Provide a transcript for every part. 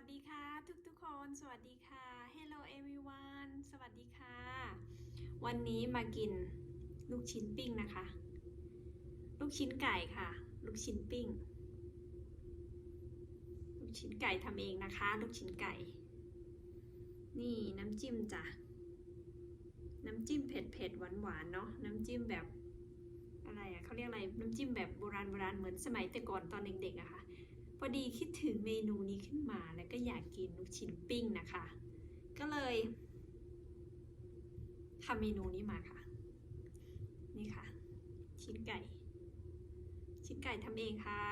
วัสดีค่ะทุกทุกๆคน สวัสดีค่ะ Hello everyone สวัสดีค่ะ วันนี้มากินลูกชิ้นปิ้งนะคะ ลูกชิ้นไก่ค่ะ ลูกชิ้นปิ้ง ลูกชิ้นไก่ทำเองนะคะ ลูกชิ้นไก่ นี่น้ำจิ้มจ้ะ น้ำจิ้มเผ็ดเผ็ดหวานหวานเนาะ น้ำจิ้มแบบอะไรอะเขาเรียกอะไร น้ำจิ้มแบบโบราณโบราณเหมือนสมัยแต่ก่อนตอนเด็กๆอะค่ะพอดีคิดถึงเมนูนี้ขึ้นมา ชิ้นปิ้งนะคะ ก็เลยทำเมนูนี้มาค่ะ นี่ค่ะ ชิ้นไก่ ชิ้นไก่ทำเองค่ะ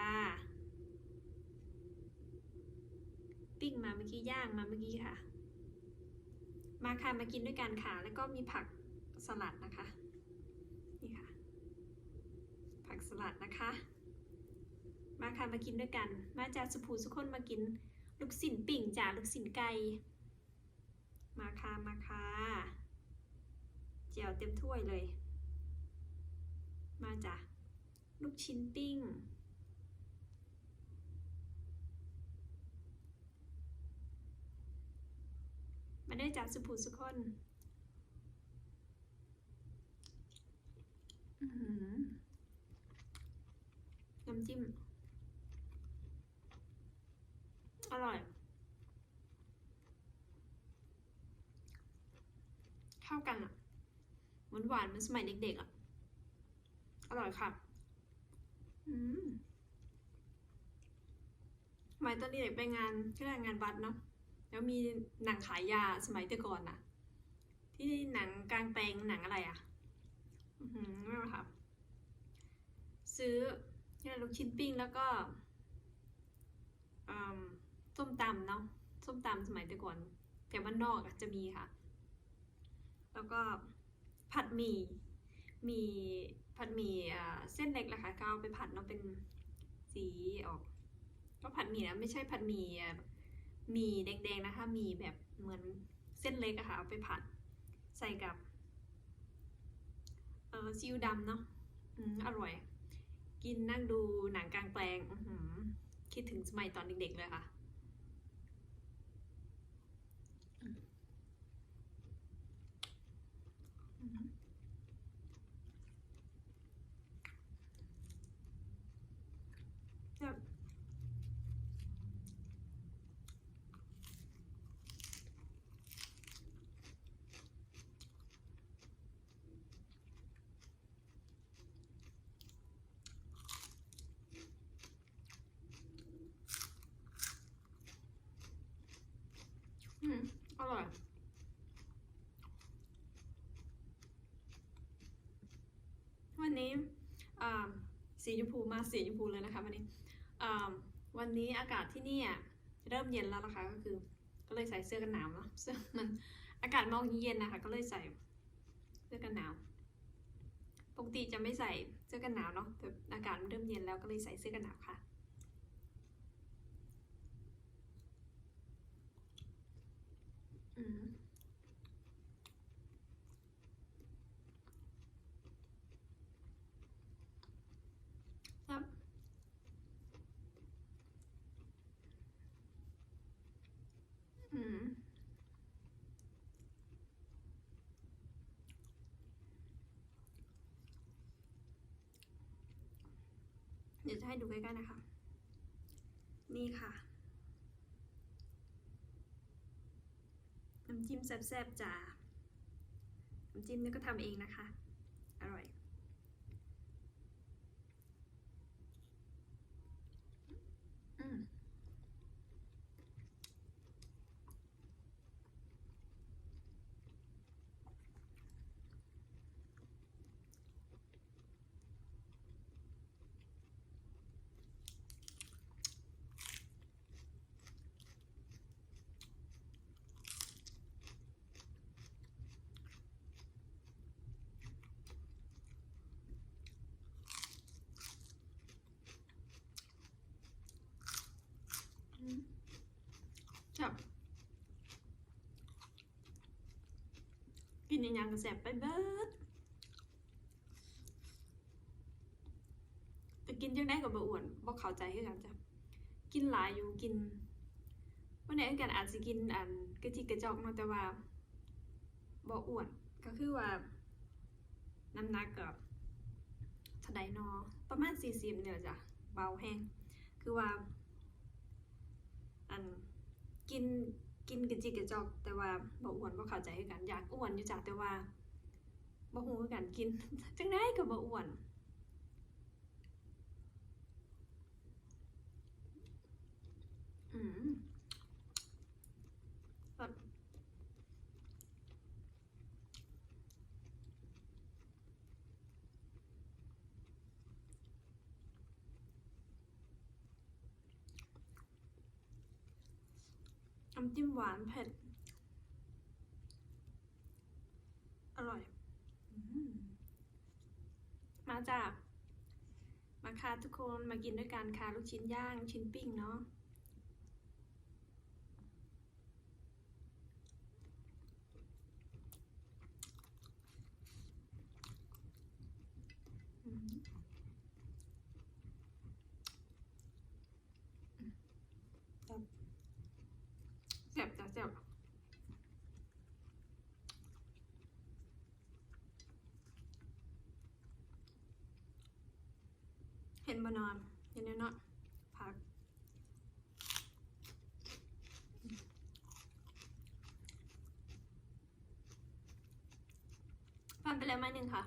ปิ้งมาเมื่อกี้ย่างมาเมื่อกี้ค่ะ มาค่ะมากินด้วยกันค่ะ แล้วก็มีผักสลัดนะคะ นี่ค่ะ ผักสลัดนะคะ มาค่ะมากินด้วยกัน มาจากสุภูสุคนมากิน ลูกสินปิ่งจาลูกสินไก่มาค่ะมาค่ะเจียวเต็มถ้วยเลย มาจ้ะลูกชิ้นปิ้ง มาได้จากสุภูสุคนน้ำจิ้ม อ ร่อย เข้ากันอะหวานหวานๆเหมือนสมัยเด็กๆอะอร่อยค่ะ อืมสมัยตอนเด็กไปงานก็ได้งานวัดเนาะ แล้วมีหนังขายยาสมัยแต่ก่อนน่ะที่หนังกลางแปลงหนังอะไรอะอือหือไม่รู้ค่ะซื้อเนี่ยลูกชิ้นปิ้งแล้วก็อืม ส้มตำเนาะส้มตำสมัยแต่ก่อนแถวบ้านนอกอะจะมีค่ะ แล้วก็ผัดหมี่มีผัดหมี่เส้นเล็กแหละค่ะก็เอาไปผัดเนาะเป็นสีออก ก็ผัดหมี่นะไม่ใช่ผัดหมี่หมี่แดงๆนะคะหมี่แบบเหมือนเส้นเล็กอะค่ะเอาไปผัดใส่กับเออซีอิ๊วดำเนาะอืมอร่อย กินนั่งดูหนังกลางแปลงคิดถึงสมัยตอนเด็กๆเลยค่ะ อร่อย วันนี้อ่าสีชมพูมาสีชมพูเลยนะคะวันนี้อ่าวันนี้อากาศที่นี่อะเริ่มเย็นแล้วนะคะก็คือ ก็เลยใส่เสื้อกันหนาวเนาะเสื้อมันอากาศมองเย็นนะคะ ก็เลยใส่เสื้อกันหนาวปกติจะไม่ใส่เสื้อกันหนาวเนาะแต่อากาศมันเริ่มเย็นแล้วก็เลยใส่เสื้อกันหนาวค่ะ อืม ครับอืมเดี๋ยวจะให้ดูใกล้ๆนะคะ นี่ค่ะำจิ้มแซ่บๆจ้าน้ำจิ้มนี่ก็ทำเองนะคะ อร่อย อืม อืมครับ กินอหยังก็แสบไปเบิดแต่กินจังได้กับบ่อ้วนบ่เข้าใจคือกันจ้ะกินหลายอยู่กินวันไหนกันอาจจะกินอันกระจิกกระจอกเนาะแต่ว่าบ่อ้วนก็คือว่าน้ำหนักกับเท่าใดนอประมาณ 40เนี่ยจ้ะเบาแห้งคือว่าอันกิน กินกระจิกกระจอก แต่ว่าบ่อ้วนบ่เข้าใจคือกันอยากอ้วนอยู่จ้ะแต่ว่าบ่ฮู้คือกันกินจังไดก็บ่อ้วนอืมแบบ น้ำจิ้มหวานเผ็ด อร่อยอืมมาจาก มาค่ะทุกคนมากินด้วยกันค่ะ ลูกชิ้นย่าง ชิ้นปิ้งเนาะ อืม แซ่บจ้ะแซ่บเห็นบนอนเห็นแน่เนาะพักฟันไปแล้วไม้หนึ่งค่ะ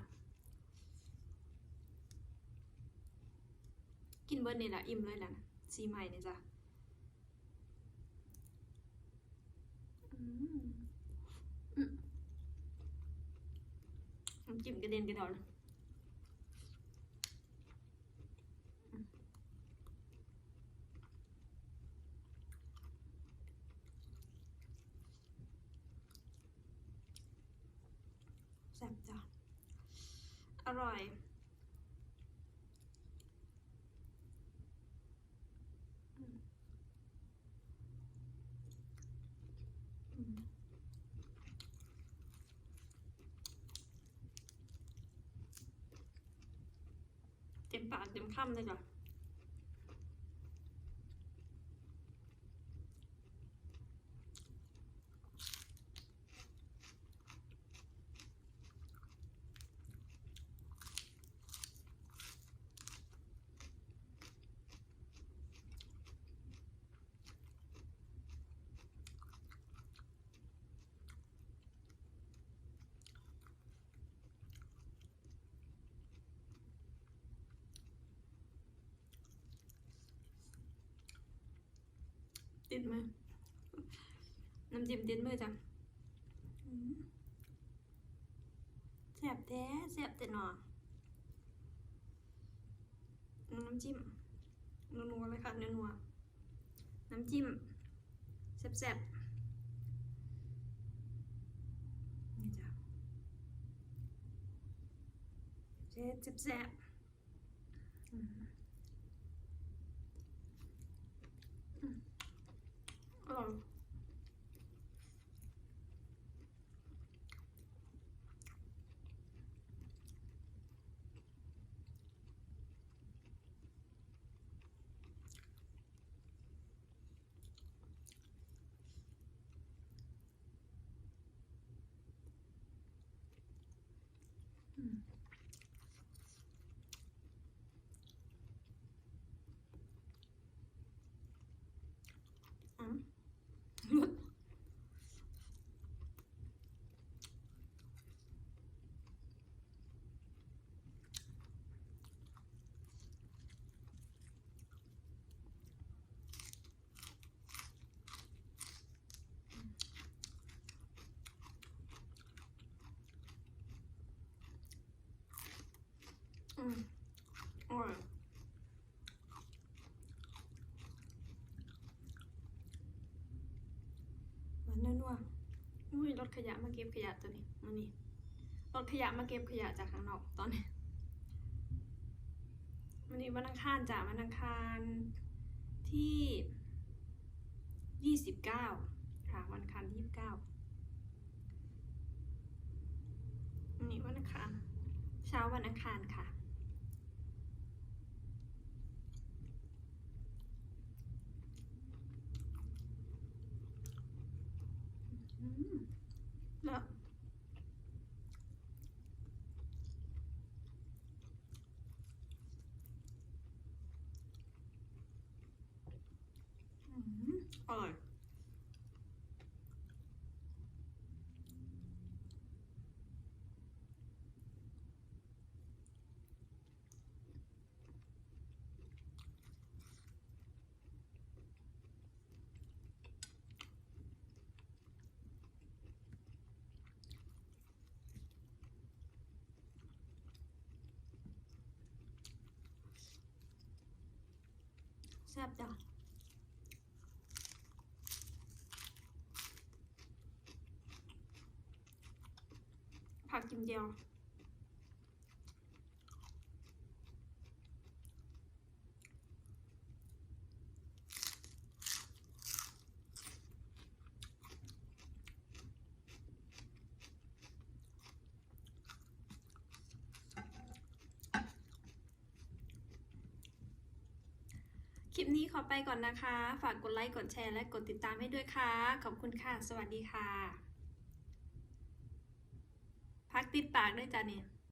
กินเบิร์นี่แหละอิ่มเลยนะซีใหม่เนี่ยจ้ะอืมอืม น้ำจิ้มกระเด็นกระดอนแซ่บจ้ะอร่อย เต็มปากเต็มคำเลยจ้ะ ติดมือน้ำจิ้มติดมือจ้ะอืมแซ่บแท้แซ่บแต่หนอน้ำจิ้มนัวๆเลยค่ะนัวๆน้ำจิ้มแซ่บๆนี่จ้ะเจ๊แซ่บๆอืม อร่อยอืมอืม อืมอร่อยหวานนัวๆอุ้ยรถขยะมาเก็บขยะตัวนี้มานี่รถขยะมาเก็บขยะจากข้างนอกตอนนี้วันนี้วันอังคารจ้ะวันอังคารที่ยี่สิบเก้าค่ะวันอังคารที่ยี่สิบเก้าวันนี้วันอังคารเช้าวันอังคารค่ะ อืมแล้ว อื มอร่อ เดียว คลิปนี้ขอไปก่อนนะคะ ฝากกดไลค์ กดแชร์ และกดติดตามให้ด้วยค่ะ ขอบคุณค่ะ สวัสดีค่ะ ติดปากด้วยจ้ะเนี่ย